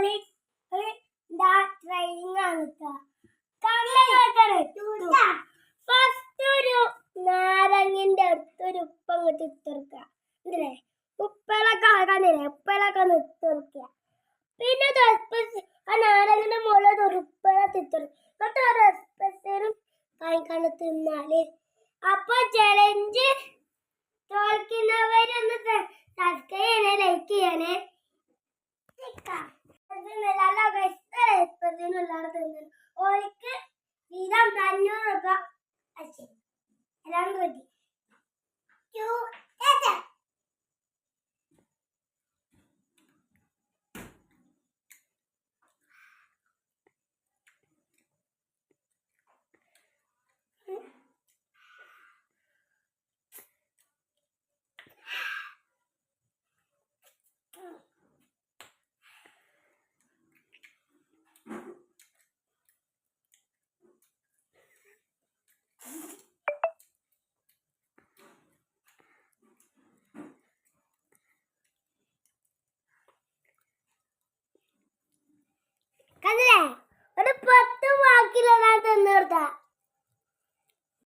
ഓളി training ആണ് first ഒരു നാരങ്ങിന്റെ അടുത്തൊരു ഉപ്പ് അങ്ങോട്ട് ഇട്ടെടുക്കുക. ഇല്ലേ ഉപ്പളൊക്കെ ആകാനില്ലേ ഉപ്പളൊക്കെ ഒന്ന് പിന്നെ ആ നാരങ്ങിന്റെ മുകളിൽ ഒരു ഉപ്പിള കാണിക്കാണ്ട് തിന്നാൽ. അപ്പൊ ചലഞ്ച് തോൽക്കുന്നവരൊന്ന് വീതം അഞ്ഞൂറ് രൂപ. അയച്ചു എല്ലാം റെഡി அதுல